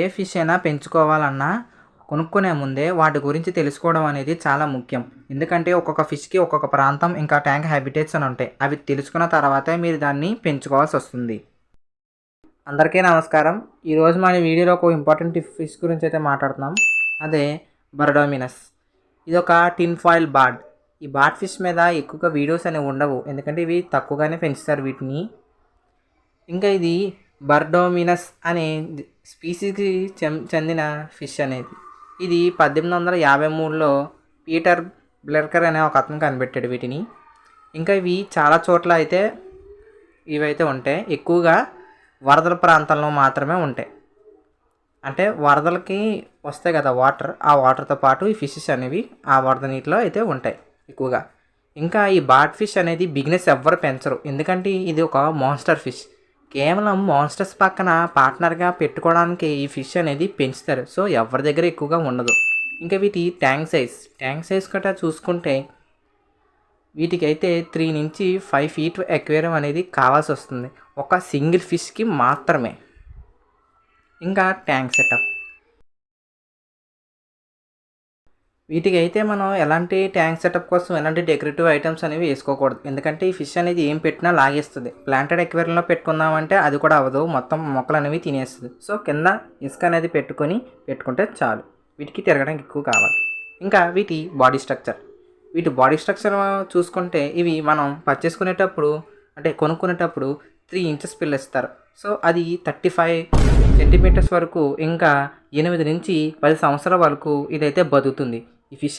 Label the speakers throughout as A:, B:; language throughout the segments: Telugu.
A: ఏ ఫిష్ అయినా పెంచుకోవాలన్నా కొనుక్కునే ముందే వాటి గురించి తెలుసుకోవడం అనేది చాలా ముఖ్యం. ఎందుకంటే ఒక్కొక్క ఫిష్కి ఒక్కొక్క ప్రాంతం ఇంకా ట్యాంక్ హ్యాబిటేట్స్ అని ఉంటాయి. అవి తెలుసుకున్న తర్వాతే మీరు దాన్ని పెంచుకోవాల్సి వస్తుంది. అందరికీ నమస్కారం. ఈరోజు మన వీడియోలో ఒక ఇంపార్టెంట్ ఫిష్ గురించి అయితే మాట్లాడుతున్నాం. అదే బర్డోమినస్. ఇది ఒక టిన్ ఫాయిల్ బాడ్. ఈ బాడ్ ఫిష్ మీద ఎక్కువగా వీడియోస్ అనేవి ఉండవు. ఎందుకంటే ఇవి తక్కువగానే పెంచుతారు వీటిని. ఇంకా ఇది బర్డోమినస్ అనే స్పీసీకి చెందిన ఫిష్ అనేది. ఇది పద్దెనిమిది వందల యాభై మూడులో పీటర్ బ్లెర్కర్ అనే ఒక అతను కనిపెట్టాడు వీటిని. ఇంకా ఇవి చాలా చోట్ల అయితే ఇవైతే ఉంటాయి. ఎక్కువగా వరదల ప్రాంతంలో మాత్రమే ఉంటాయి. అంటే వరదలకి వస్తాయి కదా వాటర్. ఆ వాటర్తో పాటు ఈ ఫిషెస్ అనేవి ఆ వరద నీటిలో అయితే ఉంటాయి ఎక్కువగా. ఇంకా ఈ బాట్ ఫిష్ అనేది బిగ్నెస్ ఎవ్వరు పెంచరు. ఎందుకంటే ఇది ఒక మాన్స్టర్ ఫిష్. కేవలం మాన్స్టర్స్ పక్కన పార్ట్నర్గా పెట్టుకోవడానికి ఈ ఫిష్ అనేది పెంచుతారు. సో ఎవరి దగ్గర ఎక్కువగా ఉండదు. ఇంకా వీటి ట్యాంక్ సైజ్. ట్యాంక్ సైజ్ గట్రా చూసుకుంటే వీటికి అయితే త్రీ నుంచి ఫైవ్ ఫీట్ ఎక్వేరియం అనేది కావాల్సి వస్తుంది. ఒక సింగిల్ ఫిష్కి మాత్రమే. ఇంకా ట్యాంక్ సెటప్. వీటికి అయితే మనం ఎలాంటి ట్యాంక్ సెటప్ కోసం ఎలాంటి డెకరేటివ్ ఐటమ్స్ అనేవి వేసుకోకూడదు. ఎందుకంటే ఈ ఫిష్ అనేది ఏం పెట్టినా లాగేస్తుంది. ప్లాంటెడ్ ఎక్వేరియంలో పెట్టుకుందామంటే అది కూడా అవ్వదు. మొత్తం మొక్కలు అనేవి తినేస్తుంది. సో కింద ఇసుక అనేది పెట్టుకొని పెట్టుకుంటే చాలు. వీటికి తిరగడానికి ఎక్కువ కావాలి. ఇంకా వీటి బాడీ స్ట్రక్చర్. వీటి బాడీ స్ట్రక్చర్ చూసుకుంటే ఇవి మనం పర్చేస్ కొనేటప్పుడు అంటే కొనుక్కునేటప్పుడు త్రీ ఇంచెస్ పిల్ల ఇస్తారు. సో అది థర్టీ ఫైవ్ సెంటీమీటర్స్ వరకు ఇంకా ఎనిమిది నుంచి పది సంవత్సరాల వరకు ఇదైతే బతుకుతుంది. ఈ ఫిష్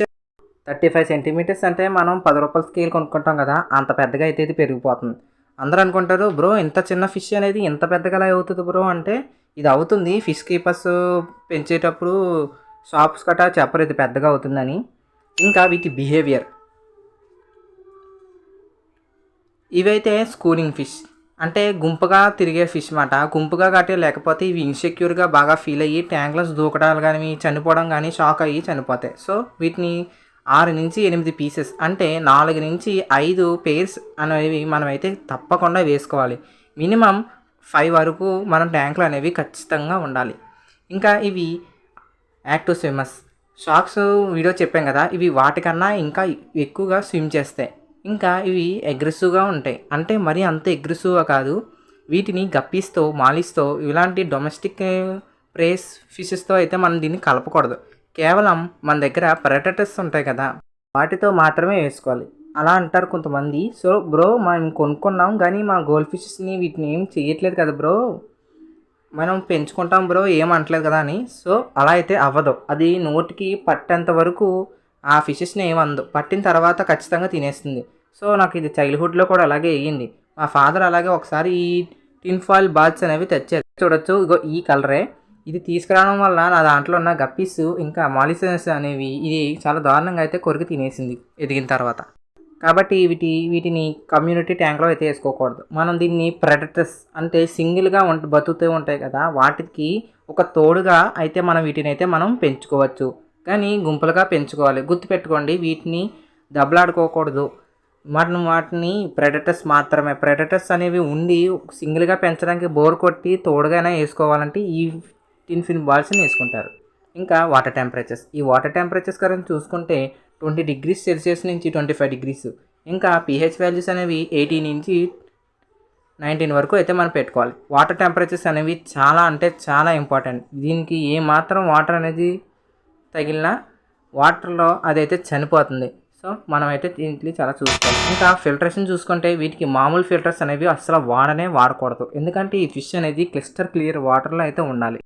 A: థర్టీ ఫైవ్ సెంటీమీటర్స్ అంటే మనం పది రూపాయల స్కేల్ కొనుక్కుంటాం కదా అంత పెద్దగా అయితే ఇది పెరిగిపోతుంది. అందరూ అనుకుంటారు బ్రో ఇంత చిన్న ఫిష్ అనేది ఇంత పెద్దగా ఎలా అవుతుంది బ్రో? అంటే ఇది అవుతుంది ఫిష్ కీపర్స్ పెంచేటప్పుడు షాప్స్ కట్టా చెప్పరు ఇది పెద్దగా అవుతుందని. ఇంకా వీటి బిహేవియర్. ఇవైతే స్కూలింగ్ ఫిష్. అంటే గుంపుగా తిరిగే ఫిష్ మాట. గుంపుగా కట్టే లేకపోతే ఇవి ఇన్సెక్యూర్గా బాగా ఫీల్ అయ్యి ట్యాంక్లో దూకడాలు కానీ చనిపోవడం కానీ షాక్ అయ్యి చనిపోతాయి. సో వీటిని ఆరు నుంచి ఎనిమిది పీసెస్ అంటే నాలుగు నుంచి ఐదు పేర్స్ అనేవి మనమైతే తప్పకుండా వేసుకోవాలి. మినిమం ఫైవ్ వరకు మనం ట్యాంకులు అనేవి ఖచ్చితంగా ఉండాలి. ఇంకా ఇవి యాక్టివ్ స్విమ్మర్స్ షాక్స్ వీడియో చెప్పాం కదా ఇవి వాటికన్నా ఇంకా ఎక్కువగా స్విమ్ చేస్తాయి. ఇంకా ఇవి అగ్రెసివ్గా ఉంటాయి. అంటే మరీ అంత అగ్రెసివ్గా కాదు. వీటిని గప్పీస్తో మాలిస్తో ఇలాంటి డొమెస్టిక్ ప్రేస్ ఫిషెస్తో అయితే మనం దీన్ని కలపకూడదు. కేవలం మన దగ్గర ప్రెటటర్స్ ఉంటాయి కదా వాటితో మాత్రమే వేసుకోవాలి. అలా అంటారు కొంతమంది. సో బ్రో మనం కొనుక్కున్నాం కానీ మా గోల్డ్ ఫిషెస్ని వీటిని ఏం చేయట్లేదు కదా బ్రో మనం పెంచుకుంటాం బ్రో ఏం అంటలేదు కదా అని. సో అలా అయితే అవ్వదు. అది నోటికి పట్టేంత వరకు ఆ ఫిషెస్ని ఏమందు. పట్టిన తర్వాత ఖచ్చితంగా తినేస్తుంది. సో నాకు ఇది చైల్డ్హుడ్లో కూడా అలాగే అయ్యింది. మా ఫాదర్ అలాగే ఒకసారి ఈ టిన్ ఫాయిల్ బాల్స్ అనేవి తెచ్చారు. చూడొచ్చు. ఇగో ఈ కలరే. ఇది తీసుకురావడం వల్ల నా దాంట్లో ఉన్న గప్పీస్ ఇంకా మాలిసన్స్ అనేవి ఇది చాలా దారుణంగా అయితే కొరికి తినేసింది ఎదిగిన తర్వాత. కాబట్టి వీటి వీటిని కమ్యూనిటీ ట్యాంక్లో అయితే వేసుకోకూడదు. మనం దీన్ని ప్రెడటర్స్ అంటే సింగిల్గా ఉంట బతుకుతూ ఉంటాయి కదా వాటికి ఒక తోడుగా అయితే మనం వీటిని అయితే మనం పెంచుకోవచ్చు. కానీ గుంపులుగా పెంచుకోవాలి. గుర్తుపెట్టుకోండి వీటిని దెబ్బలాడుకోకూడదు మనం వాటిని ప్రెడటర్స్ మాత్రమే. ప్రెడటర్స్ అనేవి ఉండి సింగిల్గా పెంచడానికి బోర్ కొట్టి తోడుగానే వేసుకోవాలంటే ఈ టిన్ఫిన్ బాల్స్ని వేసుకుంటారు. ఇంకా వాటర్ టెంపరేచర్స్ ఈ వాటర్ టెంపరేచర్స్ కనుక చూసుకుంటే ట్వంటీ డిగ్రీస్ సెల్సియస్ నుంచి ట్వంటీ ఫైవ్ డిగ్రీస్. ఇంకా పీహెచ్ వాల్యూస్ అనేవి ఎయిటీన్ నుంచి నైన్టీన్ వరకు అయితే మనం పెట్టుకోవాలి. వాటర్ టెంపరేచర్స్ అనేవి చాలా అంటే చాలా ఇంపార్టెంట్ దీనికి ఏ మాత్రం వాటర్ అనేది తగిలిన వాటర్లో అదైతే చనిపోతుంది. సో మనమైతే దీంట్లో చాలా చూసుకోవాలి. ఇంకా ఫిల్టరేషన్ చూసుకుంటే వీటికి మామూలు ఫిల్టర్స్ అనేవి అసలు వాడనే వాడకూడదు. ఎందుకంటే ఈ ఫిష్ అనేది క్లిస్టర్ క్లియర్ వాటర్లో అయితే ఉండాలి.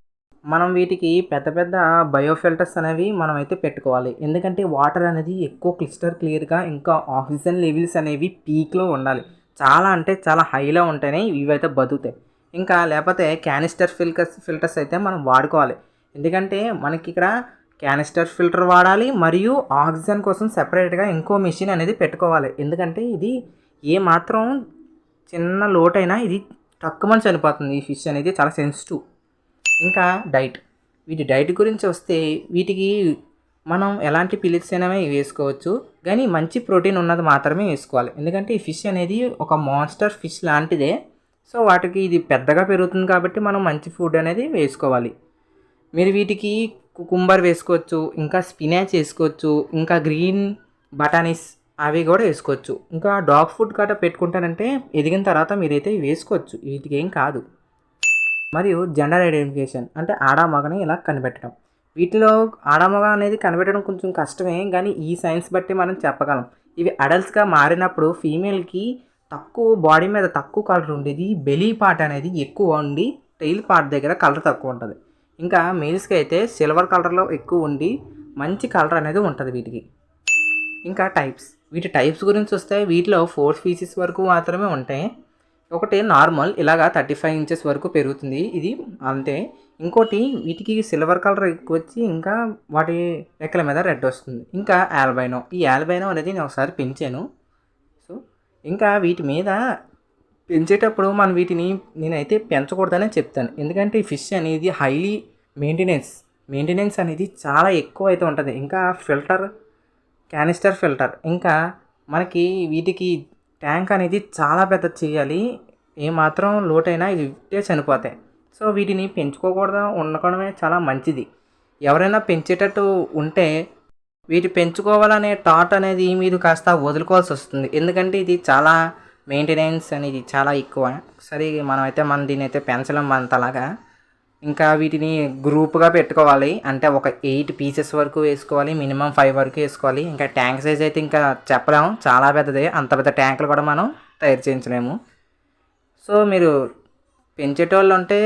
A: మనం వీటికి పెద్ద పెద్ద బయో ఫిల్టర్స్ అనేవి మనం అయితే పెట్టుకోవాలి. ఎందుకంటే వాటర్ అనేది ఎక్కువ క్లిస్టర్ క్లియర్గా ఇంకా ఆక్సిజన్ లెవెల్స్ అనేవి పీక్లో ఉండాలి. చాలా అంటే చాలా హైలో ఉంటేనే ఇవైతే బతుకుతాయి. ఇంకా లేకపోతే క్యానిస్టర్ ఫిల్టర్స్ ఫిల్టర్స్ అయితే మనం వాడుకోవాలి. ఎందుకంటే మనకి ఇక్కడ క్యానిస్టర్ ఫిల్టర్ వాడాలి మరియు ఆక్సిజన్ కోసం సెపరేట్గా ఇంకో మిషన్ అనేది పెట్టుకోవాలి. ఎందుకంటే ఇది ఏ మాత్రం చిన్న లోటైనా ఇది తక్కువ చనిపోతుంది ఈ ఫిష్ అనేది చాలా సెన్సిటివ్ ఇంకా డైట్. వీటి డైట్ గురించి వస్తే వీటికి మనం ఎలాంటి పిలిట్స్ అయినా వేసుకోవచ్చు. కానీ మంచి ప్రోటీన్ ఉన్నది మాత్రమే వేసుకోవాలి. ఎందుకంటే ఈ ఫిష్ అనేది ఒక మాన్స్టర్ ఫిష్ లాంటిదే. సో వాటికి ఇది పెద్దగా పెరుగుతుంది కాబట్టి మనం మంచి ఫుడ్ అనేది వేసుకోవాలి. మీరు వీటికి కుకుంబర్ వేసుకోవచ్చు ఇంకా స్పినాచ్ వేసుకోవచ్చు ఇంకా గ్రీన్ బటానీస్ అవి కూడా వేసుకోవచ్చు. ఇంకా డాగ్ ఫుడ్ గట్రా పెట్టుకుంటారంటే ఎదిగిన తర్వాత మీరైతే వేసుకోవచ్చు. వీటికి ఏం కాదు. మరియు జెండర్ ఐడెంటిఫికేషన్ అంటే ఆడ మగని ఇలా కనిపెట్టడం. వీటిలో ఆడ మగ అనేది కనిపెట్టడం కొంచెం కష్టమే కానీ ఈ సైన్స్ బట్టి మనం చెప్పగలం. ఇవి అడల్ట్స్గా మారినప్పుడు ఫీమేల్కి తక్కువ బాడీ మీద తక్కువ కలర్ ఉండేది. బెలీ పార్ట్ అనేది ఎక్కువ ఉండి టెయిల్ పార్ట్ దగ్గర కలర్ తక్కువ ఉంటుంది. ఇంకా మేల్స్కి అయితే సిల్వర్ కలర్లో ఎక్కువ ఉండి మంచి కలర్ అనేది ఉంటుంది వీటికి. ఇంకా టైప్స్. వీటి టైప్స్ గురించి వస్తే వీటిలో ఫోర్ స్పీసీస్ వరకు మాత్రమే ఉంటాయి. ఒకటి నార్మల్ ఇలాగా థర్టీ ఫైవ్ ఇంచెస్ వరకు పెరుగుతుంది. ఇది అంతే. ఇంకోటి వీటికి సిల్వర్ కలర్ ఎక్కువ వచ్చి ఇంకా వాటి రెక్కల మీద రెడ్ వస్తుంది. ఇంకా ఆల్బైనో. ఈ ఆల్బైనో అనేది నేను ఒకసారి పెంచాను. సో ఇంకా వీటి మీద పెంచేటప్పుడు మనం వీటిని నేనైతే పెంచకూడదనే చెప్తాను. ఎందుకంటే ఈ ఫిష్ అనేది హైలీ మెయింటెనెన్స్ మెయింటెనెన్స్ అనేది చాలా ఎక్కువ అయితే ఉంటుంది. ఇంకా ఫిల్టర్ క్యానిస్టర్ ఫిల్టర్ ఇంకా మనకి వీటికి ట్యాంక్ అనేది చాలా పెద్ద చేయాలి. ఏమాత్రం లోటైనా ఇవి ఇట్టే చనిపోతాయి. సో వీటిని పెంచుకోకూడదు ఉండకడమే చాలా మంచిది. ఎవరైనా పెంచేటట్టు ఉంటే వీటి పెంచుకోవాలనే థాట్ అనేది మీరు కాస్త వదులుకోవాల్సి వస్తుంది. ఎందుకంటే ఇది చాలా మెయింటెనెన్స్ అనేది చాలా ఎక్కువ. సరే మనమైతే మనం దీని అయితే పెంచలేం అంతలాగా ఇంకా వీటిని గ్రూప్గా పెట్టుకోవాలి. అంటే ఒక ఎయిట్ పీసెస్ వరకు వేసుకోవాలి. మినిమం ఫైవ్ వరకు వేసుకోవాలి. ఇంకా ట్యాంక్ సైజ్ అయితే ఇంకా చెప్పలేము చాలా పెద్దది. అంత పెద్ద ట్యాంకులు కూడా మనం తయారు చేయించలేము. సో మీరు పెంచేటోళ్ళు ఉంటే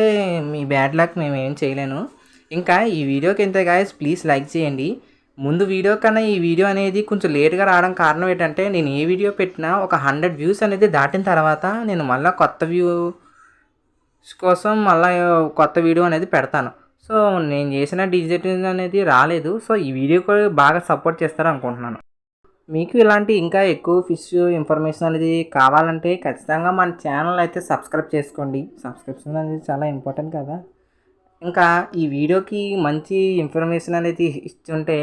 A: మీ బ్యాడ్ లక్ మేము ఏం చేయలేను. ఇంకా ఈ వీడియోకి ఎంత గాయస్ ప్లీజ్ లైక్ చేయండి. ముందు వీడియో కన్నా ఈ వీడియో అనేది కొంచెం లేట్గా రావడం కారణం ఏంటంటే నేను ఏ వీడియో పెట్టినా ఒక హండ్రెడ్ వ్యూస్ అనేది దాటిన తర్వాత నేను మళ్ళీ కొత్త వ్యూ కోసం మళ్ళీ కొత్త వీడియో అనేది పెడతాను. సో నేను చేసిన డిజిటల్ అనేది రాలేదు. సో ఈ వీడియో కూడా బాగా సపోర్ట్ చేస్తారు అనుకుంటున్నాను. మీకు ఇలాంటి ఇంకా ఎక్కువ ఫిష్ ఇన్ఫర్మేషన్ అనేది కావాలంటే ఖచ్చితంగా మన ఛానల్ అయితే సబ్స్క్రైబ్ చేసుకోండి. సబ్స్క్రిప్షన్ అనేది చాలా ఇంపార్టెంట్ కదా. ఇంకా ఈ వీడియోకి మంచి ఇన్ఫర్మేషన్ అనేది ఇస్తుంటే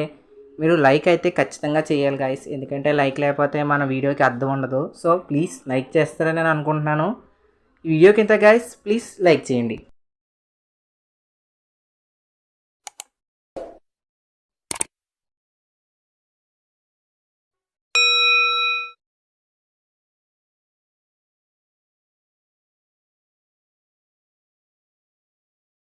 A: మీరు లైక్ అయితే ఖచ్చితంగా చేయాలి గాయస్ ఎందుకంటే లైక్ లేకపోతే మన వీడియోకి అర్థం ఉండదు. సో ప్లీజ్ లైక్ చేస్తారని నేను అనుకుంటున్నాను. ఈ వీడియోకి ఇంత గాయస్ ప్లీజ్ లైక్ చేయండి.